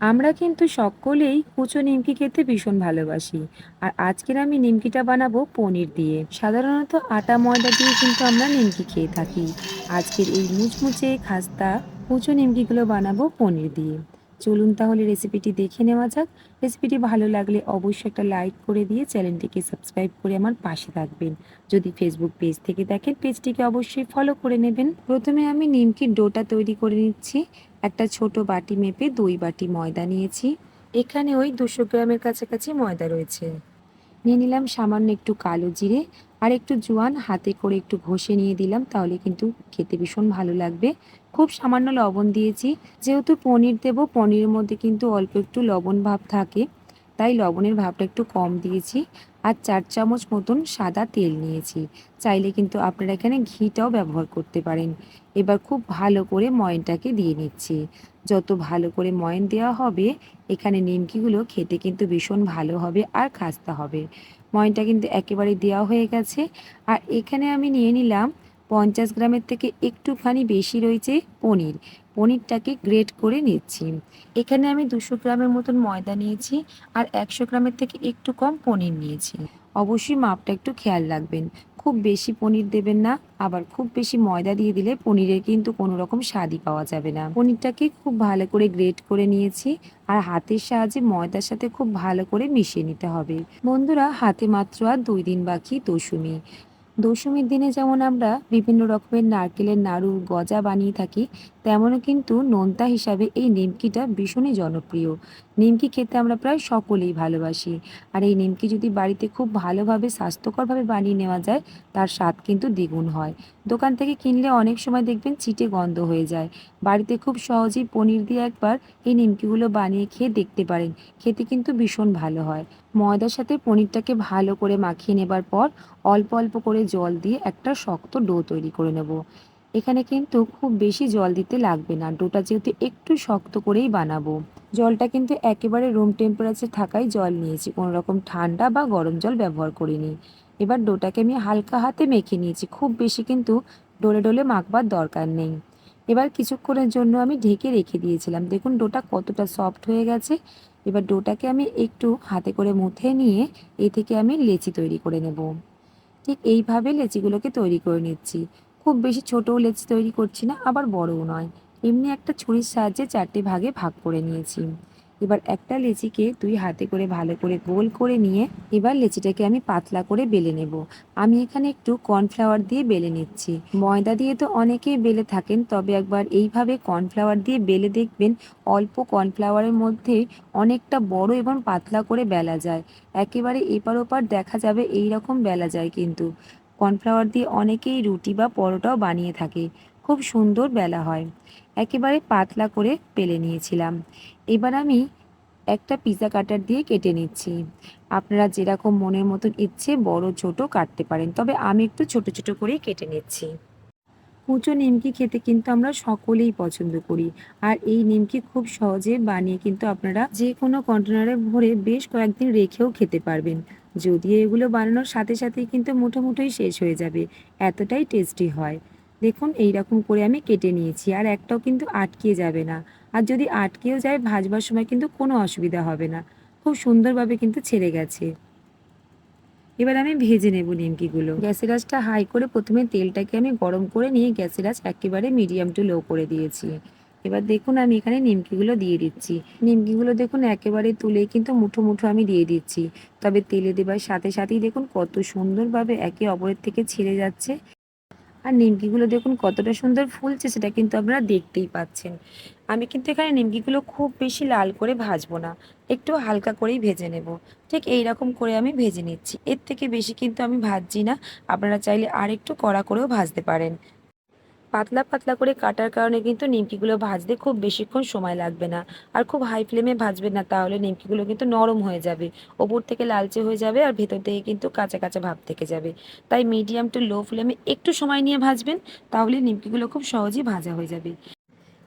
আমরা কিন্তু সকলেই কুচো নিমকি খেতে ভীষণ ভালোবাসি। আর আজকের আমি নিমকিটা বানাবো পনির দিয়ে। সাধারণত আটা, ময়দা দিয়ে কিন্তু আমরা নিমকি খেয়ে থাকি। আজকের এই মুচমুচে খাস্তা কুচো নিমকিগুলো বানাবো পনির দিয়ে। চলুন তাহলে রেসিপিটি দেখে নেওয়া যাক। রেসিপিটি ভালো লাগলে অবশ্যই একটা লাইক করে দিয়ে চ্যানেলটিকে সাবস্ক্রাইব করে আমার পাশে থাকবেন। যদি ফেসবুক পেজ থেকে দেখেন পেজটিকে অবশ্যই ফলো করে নেবেন। প্রথমে আমি নিমকির ডোটা তৈরি করে নিচ্ছি। একটা ছোট বাটি মেপে দুই বাটি ময়দা নিয়েছি। এখানে ওই দুশো গ্রামের কাছাকাছি ময়দা রয়েছে। নিয়ে নিলাম সামান্য একটু কালো জিরে। আর একটু জোয়ান, হাতে করে একটু ঘষে নিয়ে দিলাম, তাহলে কিন্তু খেতে ভীষণ ভালো লাগবে। খুব সামান্য লবণ দিয়েছি, যেহেতু পনির দেবো, পনিরের মধ্যে কিন্তু অল্প একটু লবণ ভাব থাকে, তাই লবণের ভাবটা একটু কম দিয়েছি। আর চার চামচ মতন সাদা তেল নিয়েছি। চাইলে কিন্তু আপনারা এখানে ঘিটাও ব্যবহার করতে পারেন। এবার খুব ভালো করে ময়নটাকে দিয়ে নিচ্ছি। যত ভালো করে ময়ন দেওয়া হবে, এখানে নিমকিগুলো খেতে কিন্তু ভীষণ ভালো হবে আর খাস্তা হবে। ময়নটা কিন্তু একেবারে দেওয়া হয়ে গেছে। আর এখানে আমি নিয়ে নিলাম পঞ্চাশ গ্রামের থেকে একটুখানি বেশি রয়েছে পনির। পনিরটাকে গ্রেট করে নিচ্ছি। এখানে আমি দুশো গ্রামের মতন ময়দা নিয়েছি আর একশো গ্রামের থেকে একটু কম পনির নিয়েছি। অবশ্যই মাপটা একটু খেয়াল রাখবেন। খুব বেশি পনির দেবেন না, আবার খুব বেশি ময়দা দিয়ে দিলে পনিরের কিন্তু কোনো রকম স্বাদই পাওয়া যাবে না। পনিরটাকে খুব ভালো করে গ্রেট করে নিয়েছি আর হাতের সাহায্যে ময়দার সাথে খুব ভালো করে মিশিয়ে নিতে হবে। বন্ধুরা, হাতে মাত্র আর দুই দিন বাকি দশমী দশমীর দিনে যেমন আমরা বিভিন্ন রকমের নারকেলের নাড়ু, গজা বানিয়ে থাকি, তেমনও কিন্তু নোনতা হিসাবে এই নিমকিটা ভীষণই জনপ্রিয়। নিমকি খেতে আমরা প্রায় সকলেই ভালোবাসি। আর এই নিমকি যদি বাড়িতে খুব ভালোভাবে, স্বাস্থ্যকরভাবে বানিয়ে নেওয়া যায়, তার স্বাদ কিন্তু দ্বিগুণ হয়। দোকান থেকে কিনলে অনেক সময় দেখবেন চিটে গন্ধ হয়ে যায়। বাড়িতে খুব সহজেই পনির দিয়ে একবার এই নিমকিগুলো বানিয়ে খেয়ে দেখতে পারেন। খেতে কিন্তু ভীষণ ভালো হয়। ময়দার সাথে পনিরটাকে ভালো করে মাখিয়ে নেবার পর অল্প অল্প করে জল দিয়ে একটা শক্ত ডো তৈরি করে নেব। এখানে কিন্তু খুব বেশি জল দিতে লাগবে না। ডোটা যেহেতু একটু শক্ত করেই বানাবো। জলটা কিন্তু একেবারে রুম টেম্পারেচার থাকাই জল নিয়েছি। কোনো রকম ঠান্ডা বা গরম জল ব্যবহার করিনি। এবার ডোটাকে আমি হালকা হাতে মেখে নিয়েছি। খুব বেশি কিন্তু ডোলে ডোলে মাখবার দরকার নেই। এবার কিছুক্ষণের জন্য আমি ঢেকে রেখে দিয়েছিলাম। দেখুন, ডোটা কতটা সফট হয়ে গেছে। এবার ডোটাকে আমি একটু হাতে করে মুথে নিয়ে এ থেকে আমি লেচি তৈরি করে নেব। ঠিক এইভাবে লেচিগুলোকে তৈরি করে নিচ্ছি। খুব বেশি ছোটও লেচি তৈরি করছি না, আবার বড়ও নয়। এমনি একটা ছুরির সাহায্যে চারটে ভাগে ভাগ করে নিয়েছি। এবার একটা লেচিকে দুই হাতে করে ভালো করে গোল করে নিয়ে এবার লেচিটাকে আমি পাতলা করে বেলে নেব। আমি এখানে একটু কর্নফ্লাওয়ার দিয়ে বেলে নিচ্ছি। ময়দা দিয়ে তো অনেকেই বেলে থাকেন, তবে একবার এইভাবে কর্নফ্লাওয়ার দিয়ে বেলে দেখবেন অল্প কর্নফ্লাওয়ারের মধ্যে অনেকটা বড় এবং পাতলা করে বেলা যায়। একেবারে এপার ওপার দেখা যাবে এই রকম বেলা যায় কিন্তু। কর্নফ্লাওয়ার দিয়ে অনেকেই রুটি বা পরোটাও বানিয়ে থাকে। খুব সুন্দর বেলা হয়। একেবারে পাতলা করে পেলে নিয়েছিলাম। এবার আমি একটা পিৎজা কাটার দিয়ে কেটে নিচ্ছি। আপনারা যেরকম মনের মতন ইচ্ছে, বড়, ছোট কাটতে পারেন। তবে আমি একটু ছোট ছোট করেই কেটে নিচ্ছি। কুচো নিমকি খেতে কিন্তু আমরা সকলেই পছন্দ করি। আর এই নিমকি খুব সহজে বানিয়ে কিন্তু আপনারা যে কোনো কন্টেনারে ভরে বেশ কয়েকদিন রেখেও খেতে পারবেন। যদিও এগুলো বানানোর সাথে সাথেই কিন্তু মুঠো মুঠোই শেষ হয়ে যাবে, এতটাই টেস্টি হয়। দেখুন এই রকম করে আমি কেটে নিয়েছি আর একটাও কিন্তু আটকে যাবে না। আর যদি আটকেও যায়, ভাজবার সময় কিন্তু কোনো অসুবিধা হবে না। খুব সুন্দরভাবে কিন্তু ছেড়ে গেছে। এবার আমি ভেজে নেব নিমকিগুলো। গ্যাসের আঁচটা হাই করে প্রথমে তেলটাকে আমি গরম করে নিয়ে গ্যাসের আঁচ একেবারে মিডিয়াম টু লো করে দিয়েছি। এবার দেখুন আমি এখানে নিমকিগুলো দিয়ে দিচ্ছি। নিমকিগুলো দেখুন একেবারে তুলে কিন্তু মুঠো মুঠো আমি দিয়ে দিচ্ছি। তবে তেলে দেবার সাথে সাথেই দেখুন কত সুন্দরভাবে একে অপরের থেকে ছেড়ে যাচ্ছে। আর নিমকিগুলো দেখুন কতটা সুন্দর ফুলছে সেটা কিন্তু আপনারা দেখতেই পাচ্ছেন। আমি কিন্তু এখানে নিমকিগুলো খুব বেশি লাল করে ভাজবো না। একটু হালকা করেই ভেজে নেব। ঠিক এই রকম করে আমি ভেজে নিচ্ছি। এর থেকে বেশি কিন্তু আমি ভাজছি না। আপনারা চাইলে আর একটু কড়া করেও ভাজতে পারেন। পাতলা পাতলা করে কাটার কারণে কিন্তু নিমকিগুলো ভাজতে খুব বেশিক্ষণ সময় লাগবে না। আর খুব হাই ফ্লেমে ভাজবে না, তাহলে নিমকিগুলো কিন্তু নরম হয়ে যাবে। ওপর থেকে লালচে হয়ে যাবে আর ভেতর থেকে কিন্তু কাঁচা কাঁচা ভাব থেকে যাবে। তাই মিডিয়াম টু লো ফ্লেমে একটু সময় নিয়ে ভাজবেন, তাহলে নিমকিগুলো খুব সহজেই ভাজা হয়ে যাবে।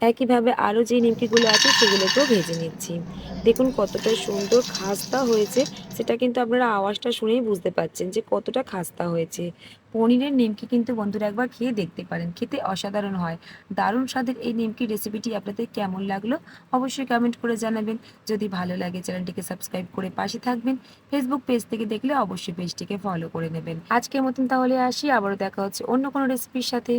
একইভাবে আরও যে নিমকিগুলো আছে সেগুলোকেও ভেজে নিচ্ছি। দেখুন কতটা সুন্দর খাস্তা হয়েছে, সেটা কিন্তু আপনারা আওয়াজটা শুনেই বুঝতে পারছেন যে কতটা খাস্তা হয়েছে। পনিরের নিমকি কিন্তু বন্ধুরা একবার খেয়ে দেখতে পারেন, খেতে অসাধারণ হয়। দারুণ স্বাদের এই নিমকি রেসিপিটি আপনাদের কেমন লাগল অবশ্যই কমেন্ট করে জানাবেন। যদি ভালো লাগে চ্যানেলটিকে সাবস্ক্রাইব করে পাশে থাকবেন, ফেসবুক পেজ থেকে দেখলে অবশ্যই পেজটিকে ফলো করে নেবেন। আজকের মতন তাহলে আসি, আবারও দেখা হচ্ছে অন্য কোনো রেসিপির সাথে।